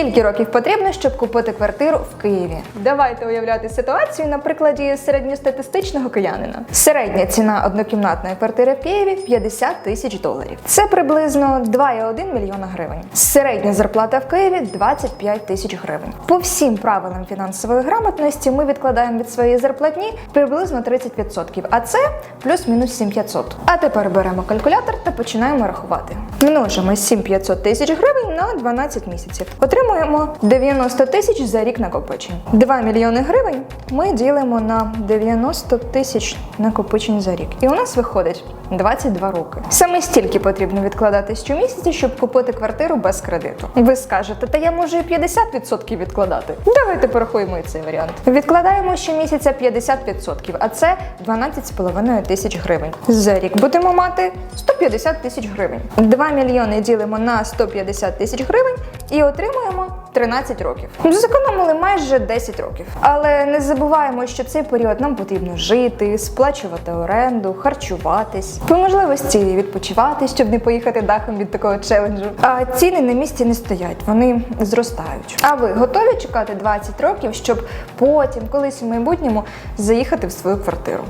Скільки років потрібно, щоб купити квартиру в Києві? Давайте уявляти ситуацію на прикладі середньостатистичного киянина. Середня ціна однокімнатної квартири в Києві 50 тисяч доларів. Це приблизно 2,1 мільйона гривень. Середня зарплата в Києві 25 тисяч гривень. По всім правилам фінансової грамотності ми відкладаємо від своєї зарплатні приблизно 30%, а це плюс-мінус 7500. А тепер беремо калькулятор та починаємо рахувати. Множимо 7500 тисяч гривень на 12 місяців. Отримуємо 90 тисяч за рік накопичень. 2 мільйони гривень ми ділимо на 90 тисяч накопичень за рік. І у нас виходить 22 роки. Саме стільки потрібно відкладати щомісяця, щоб купити квартиру без кредиту. Ви скажете, та я можу і 50% відкладати. Давайте порахуємо і цей варіант. Відкладаємо щомісяця 50%, а це 12,5 тисяч гривень. За рік будемо мати 150 тисяч гривень. 2 мільйони ділимо на 150 тисяч гривень і отримуємо 13 років. Зекономили майже 10 років. Але не забуваємо, що цей період нам потрібно жити, сплачувати оренду, харчуватись, по можливості відпочивати, щоб не поїхати дахом від такого челенджу. А ціни на місці не стоять, вони зростають. А ви готові чекати 20 років, щоб потім, колись у майбутньому, заїхати в свою квартиру?